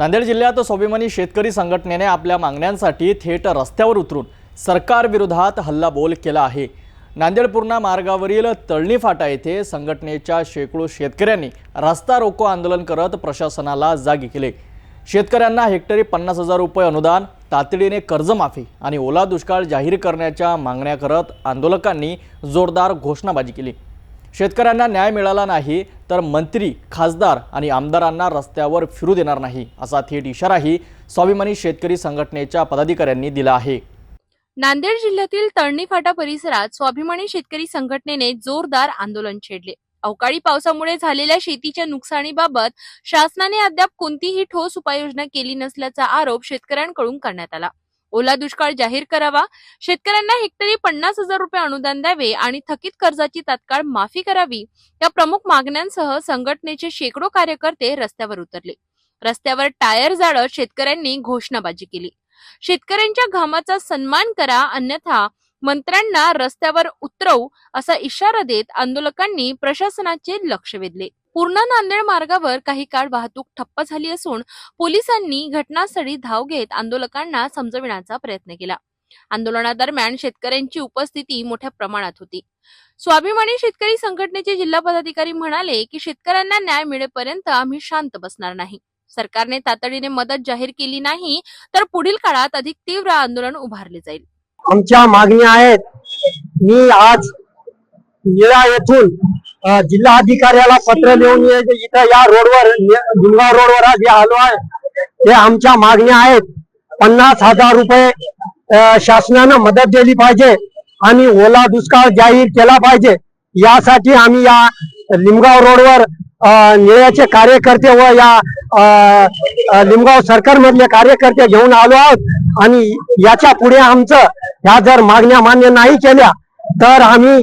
नांदेड जिल्ह्यात स्वाभिमानी शेतकरी संघटनेने आपल्या मागण्यांसाठी थेट रस्त्यावर उतरून सरकारविरोधात हल्लाबोल केला आहे. नांदेड पूर्णा मार्गावरील तळणी फाटा येथे संघटनेच्या शेकडो शेतकऱ्यांनी रस्ता रोको आंदोलन करत प्रशासनाला जागी केले. शेतकऱ्यांना हेक्टरी पन्नास हजार रुपये अनुदान तातडीने कर्जमाफी आणि ओला दुष्काळ जाहीर करण्याच्या मागण्या करत आंदोलकांनी जोरदार घोषणाबाजी केली. शेतकऱ्यांना न्याय मिळाला नाही तर मंत्री खासदार आणि आमदारांना रस्त्यावर फिरू देणार नाही असा थेट इशाराही स्वाभिमानी शेतकरी संघटनेच्या पदाधिकाऱ्यांनी दिला आहे. नांदेड जिल्ह्यातील तळणी फाटा परिसरात स्वाभिमानी शेतकरी संघटनेने जोरदार आंदोलन छेडले. अवकाळी पावसामुळे झालेल्या शेतीच्या नुकसानीबाबत शासनाने अद्याप कोणतीही ठोस उपाययोजना केली नसल्याचा आरोप शेतकऱ्यांकडून करण्यात आला. ओला दुष्काळ जाहीर करावा. शेतकऱ्यांना हेक्टरी पन्नास हजार रुपये अनुदान द्यावे आणि थकीत कर्जाची तात्काळ माफी करावी. या प्रमुख मागण्यांसह संघटनेचे शेकडो कार्यकर्ते रस्त्यावर उतरले. रस्त्यावर टायर जाळत शेतकऱ्यांनी घोषणाबाजी केली. शेतकऱ्यांच्या घामाचा सन्मान करा अन्यथा मंत्र्यांना रस्त्यावर उतरवू असा इशारा देत आंदोलकांनी प्रशासनाचे लक्ष वेधले. पूर्णा नांदेड मार्गावर काही काळ वाहतूक ठप्प झाली असून पोलिसांनी घटनास्थळी धाव घेत आंदोलकांना समजविण्याचा प्रयत्न केला. आंदोलनादरम्यान शेतकऱ्यांची उपस्थिती मोठ्या प्रमाणात होती. स्वाभिमानी शेतकरी संघटनेचे जिल्हा पदाधिकारी म्हणाले की शेतकऱ्यांना न्याय मिळेपर्यंत आम्ही शांत बसणार नाही. सरकारने तातडीने मदत जाहीर केली नाही तर पुढील काळात अधिक तीव्र आंदोलन उभारले जाईल. आमच्या मागण्या आहेत. मी आज येथून जिल्हा अधिकाऱ्याला पत्र लिहून इथं या रोडवर निमगाव रोडवर आज आलो आहे. ते आमच्या मागण्या आहेत. पन्नास हजार रुपये शासनानं मदत दिली पाहिजे आणि ओला दुष्काळ जाहीर केला पाहिजे. यासाठी आम्ही या लिमगाव रोडवर अ, निळ्याचे कार्यकर्ते व या लिमगाव सरकार मधले कार्यकर्ते घेऊन आलो आहोत. आणि याच्यापुढे आमचं ह्या जर मागण्या मान्य नाही केल्या तर आम्ही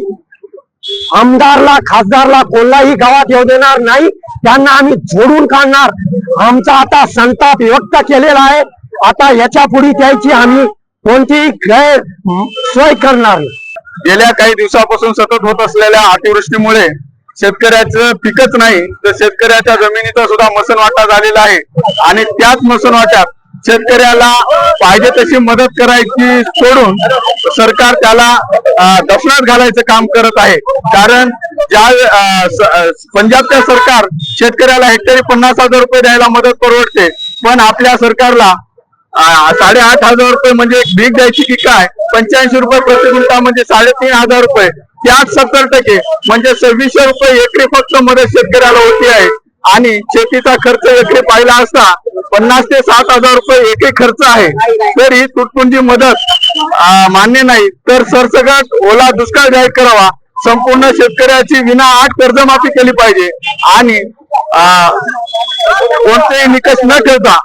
आमदारला खासदारला कोणलाही गावात येऊ देणार नाही. त्यांना आम्ही झोडून काढणार. आमचा आता संताप व्यक्त केलेला आहे. आता याच्यापुढे त्याची आम्ही कोणतीही गैर सोय करणार गेल्या काही दिवसापासून सतत होत असलेल्या अतिवृष्टीमुळे शेतकऱ्याचं पिकच नाही. तर शेतकऱ्याच्या जमिनीचा सुद्धा मसनवाटा झालेला आहे. आणि त्याच मसनवाट्यात शेतकऱ्याला पाहिजे तशी मदत करायची सोडून सरकार त्याला दफनात घालायचं काम करत आहे. कारण ज्या पंजाबच्या सरकार शेतकऱ्याला हेक्टरी पन्नास हजार रुपये द्यायला मदत परवडते. पण आपल्या सरकारला साडेआठ हजार रुपये म्हणजे भीक द्यायची की काय? पंच्याऐंशी रुपये प्रति गुंठा म्हणजे साडेतीन हजार रुपये. त्यात सत्तर टक्के म्हणजे सव्वीसशे रुपये एकरी फक्त मदत शेतकऱ्याला होती आहे. आणि शेतीचा खर्च एकरी पाहिला असता पन्नास ते सात हजार रुपये एकरी खर्च आहे. तर ही तुटपुंजी मदत मान्य नाही. तर सरसकट ओला दुष्काळ जाहीर करावा. संपूर्ण शेतकऱ्याची विना आठ कर्जमाफी केली पाहिजे. आणि कोणतेही निकष न ठेवता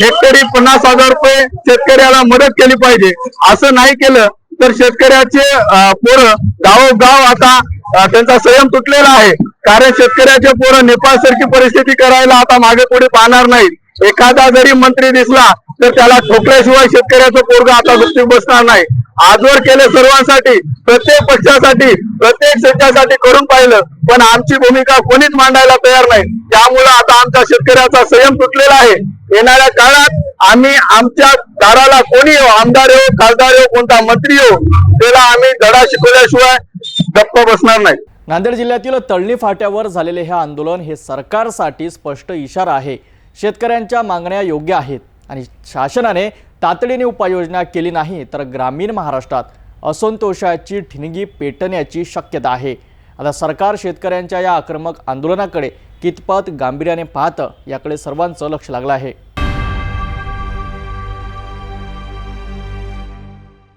हेक्टरी पन्नास हजार रुपये शेतकऱ्याला मदत केली पाहिजे. असं नाही केलं तर शेतकऱ्याचे पोरं गावोगाव आता त्यांचा संयम तुटलेला आहे. कारण शेतकऱ्याचे पोरं नेपाळ सारखी परिस्थिती करायला आता मागे पुढे पाहणार नाहीत. एखादा जरी मंत्री दिसला तर त्याला ठोकल्याशिवाय शेतकऱ्याचं पोरग आता गुपचूप बसणार नाही. आजवर केले सर्वांसाठी प्रत्येक पक्षासाठी प्रत्येक शेतकऱ्यासाठी करून पाहिलं पण आमची भूमिका कोणीच मांडायला तयार नाही. त्यामुळं आता आमच्या शेतकऱ्याचा संयम तुटलेला आहे. येणाऱ्या काळात आम्ही आमच्या दाराला कोणी येऊ आमदार येऊ खासदार येऊ कोणता मंत्री येऊ त्याला आम्ही धडा शिकवल्याशिवाय गप्प बसणार नाही. नांदेड जिल्ह्यातील तळणी फाट्यावर झालेले हे आंदोलन हे सरकारसाठी स्पष्ट इशारा आहे. शेतकऱ्यांच्या मागण्या योग्य आहेत आणि शासनाने तातडीने उपाययोजना केली नाही तर ग्रामीण महाराष्ट्रात असंतोषाची ठिणगी पेटण्याची शक्यता आहे. आता सरकार शेतकऱ्यांच्या या आक्रमक आंदोलनाकडे कितपत गांभीर्याने पाहतं याकडे सर्वांचं लक्ष लागलं आहे.